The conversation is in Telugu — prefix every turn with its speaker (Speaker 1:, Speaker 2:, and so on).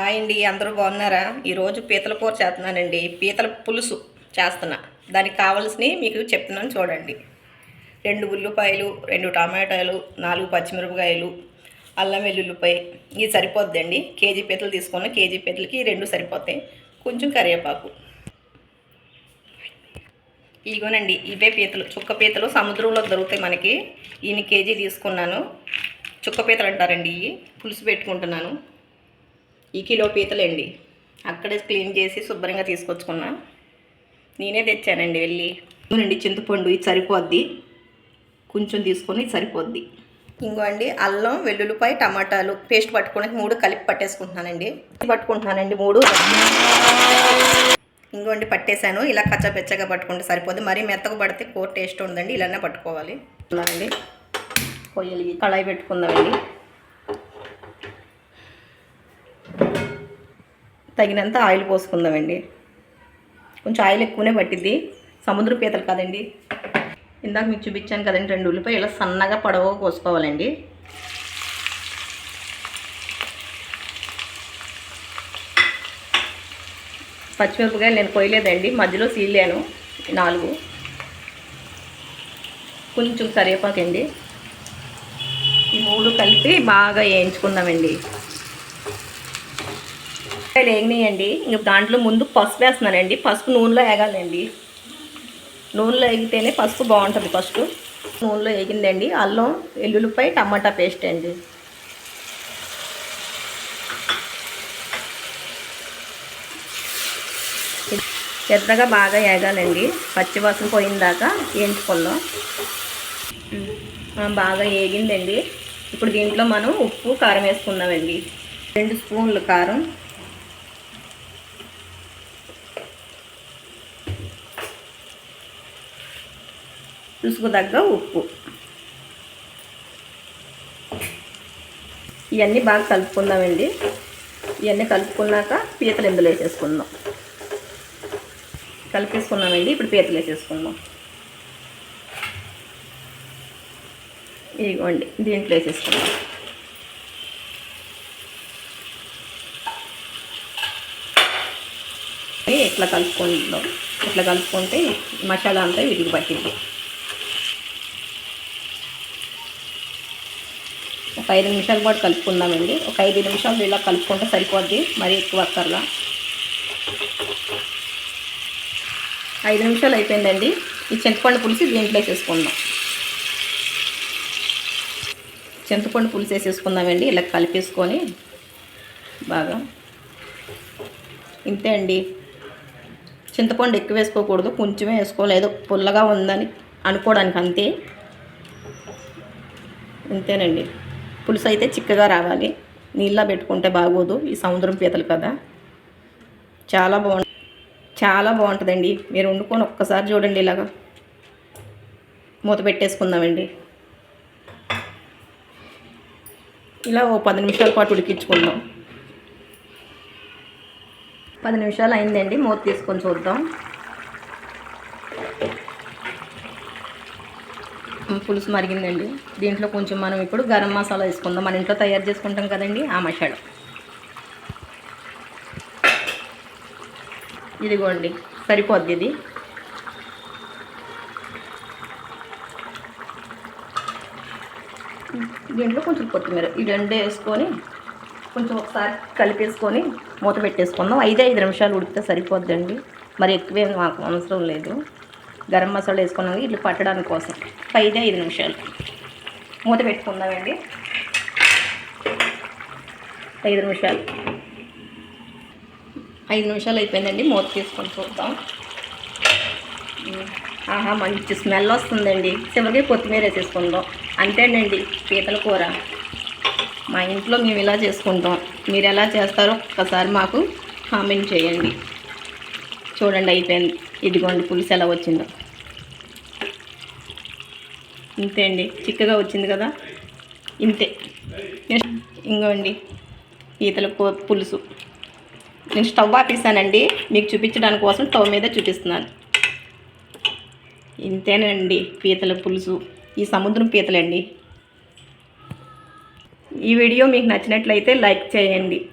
Speaker 1: హాయ్ అండి అందరూ బాగున్నారా? ఈరోజు పీతల కూర చేస్తున్నానండి. పీతల పులుసు చేస్తున్నా. దానికి కావాల్సినవి మీకు చెప్తున్నాను చూడండి. రెండు ఉల్లిపాయలు రెండు టమాటాలు నాలుగు పచ్చిమిరపకాయలు అల్లం వెల్లుల్లిపాయ. ఇది సరిపోద్దండి. కేజీ పీతలు తీసుకున్న కేజీ పీతలకి రెండు సరిపోతాయి. కొంచెం కరివేపాకు. ఇదిగోనండి ఇవే పీతలు. చుక్క పీతలు సముద్రంలో దొరుకుతాయి మనకి. ఈయన కేజీ తీసుకున్నాను. చుక్క పీతలు అంటారండి ఇవి. పులుసు పెట్టుకుంటున్నాను. ఈ కిలో పీతలండి. అక్కడే క్లీన్ చేసి శుభ్రంగా తీసుకొచ్చుకున్నా. నేనే తెచ్చానండి వెళ్ళి. అవునండి చింతపండు ఇది సరిపోద్ది. కొంచెం తీసుకొని ఇది సరిపోద్ది. ఇంకో అండి అల్లం వెల్లుల్లిపాయ టమాటాలు. పేస్ట్ పట్టుకొని మూడు కలిపి పట్టేసుకుంటున్నానండి. పట్టుకుంటున్నానండి మూడు. ఇంకోండి పట్టేశాను. ఇలా కచ్చపెచ్చగా పట్టుకుంటే సరిపోద్ది. మరీ మెత్తగా పడితే కూర టేస్ట్ ఉందండి ఇలానే పట్టుకోవాలి. అండి కొయ్యలు కళాయి పెట్టుకుందామండి. తగినంత ఆయిల్ పోసుకుందామండి. కొంచెం ఆయిల్ ఎక్కువనే పట్టిద్ది. సముద్ర పీతలు కదండి. ఇందాక మీకు చూపించాను కదండి రెండు ఉల్లిపాయ ఇలా సన్నగా పడవ కోసుకోవాలండి. పచ్చిమిరపకాయలు నేను కొయ్యలేదండి. మధ్యలో సీలాను నాలుగు. కొంచెం కరివేపాకండి. ఈ మూడు కలిపి బాగా వేయించుకుందామండి. వేగినాయండి ఇంక దాంట్లో ముందు పసుపు వేస్తున్నానండి. పసుపు నూనెలో వేగాలండి నూనెలో వేగితేనే పసుపు బాగుంటుంది ఫస్ట్. నూనెలో వేగిందండి అల్లం వెల్లుల్లిపాయ టమాటా పేస్ట్ అండి. పెద్దగా బాగా వేగాలండి పచ్చివాసన పోయిందాకా వేయించుకుందాం. బాగా వేగిందండి ఇప్పుడు దీంట్లో మనం ఉప్పు కారం వేసుకుందామండి. రెండు స్పూన్లు కారం. రుసుకు తగ్గ ఉప్పు. ఇవన్నీ బాగా కలుపుకుందామండి. ఇవన్నీ కలుపుకున్నాక పీతలు ఇందులో వేసేసుకుందాం. కలిపేసుకున్నామండి ఇప్పుడు పీతలు వేసేసుకుందాం. ఇదిగోండి దీంట్లో వేసేసుకుందాం. ఇట్లా కలుపుకుందాం. ఇట్లా కలుపుకుంటే మసాలా అంతా వీటికి పట్టింది. ఒక ఐదు నిమిషాల పాటు కలుపుకుందామండి. ఒక ఐదు నిమిషాలు ఇలా కలుపుకుంటే సరిపోద్ది. మరీ ఎక్కువ అక్కర్లా. ఐదు నిమిషాలు అయిపోయిందండి. ఈ చింతపండు పులుసు దీంట్లో వేసేసుకుందాం. చింతపండు పులుసు వేసేసుకుందామండి. ఇలా కలిపేసుకొని బాగా ఇంతే అండి. చింతపండు ఎక్కువ వేసుకోకూడదు. కొంచెమే వేసుకోలేదు పుల్లగా ఉందని అనుకోవడానికి అంతే. ఇంతేనండి. పులుసు అయితే చిక్కగా రావాలి. నీళ్ళ పెట్టుకుంటే బాగోదు. ఈ సముద్రం పీతలు కదా. చాలా బాగుంటుంది చాలా బాగుంటుందండి. మీరు వండుకొని ఒక్కసారి చూడండి ఇలాగా. మూత పెట్టేసుకుందామండి. ఇలా ఓ పది నిమిషాల పాటు ఉడికించుకుందాం. పది నిమిషాలు అయిందండి. మూత తీసుకొని చూద్దాం. పులుసు మరిగిందండి. దీంట్లో కొంచెం మనం ఇప్పుడు గరం మసాలా వేసుకుందాం మన ఇంట్లో తయారు చేసుకుంటాం కదండి ఆ మసాలా. ఇదిగోండి సరిపోద్ది ఇది. దీంట్లో కొంచెం కొత్తిమీర ఈ రెండు వేసుకొని కొంచెం ఒకసారి కలిపేసుకొని మూత పెట్టేసుకుందాం. ఐదే ఐదు నిమిషాలు ఉడికితే సరిపోద్దండి. మరి ఎక్కువే మాకు అవసరం లేదు. గరం మసాలా వేసుకున్నాం ఇట్లా పట్టడానికి కోసం ఒక ఐదే ఐదు నిమిషాలు. మూత పెట్టుకుందామండి. ఐదు నిమిషాలు. ఐదు నిమిషాలు అయిపోయిందండి మూత తీసుకొని చూద్దాం. ఆహా మంచి స్మెల్ వస్తుందండి. చివరికి కొత్తిమీర వేసేసుకుందాం. అంతేనండి పీతల కూర. మా ఇంట్లో మేము ఇలా చేసుకుంటాం. మీరు ఎలా చేస్తారో ఒక్కసారి మాకు కామెంట్ చేయండి. చూడండి అయిపోయింది. ఇదిగోండి పులుసు ఎలా వచ్చిందో. ఇంతే అండి. చిక్కగా వచ్చింది కదా. ఇంతే. నెక్స్ట్ ఇంకోండి పీతల పులుసు. నేను స్టవ్ ఆపేసానండి. మీకు చూపించడానికి కోసం స్టవ్ మీద చూపిస్తున్నాను. ఇంతేనండి పీతల పులుసు. ఈ సముద్రం పీతలండి. ఈ వీడియో మీకు నచ్చినట్లయితే లైక్ చేయండి.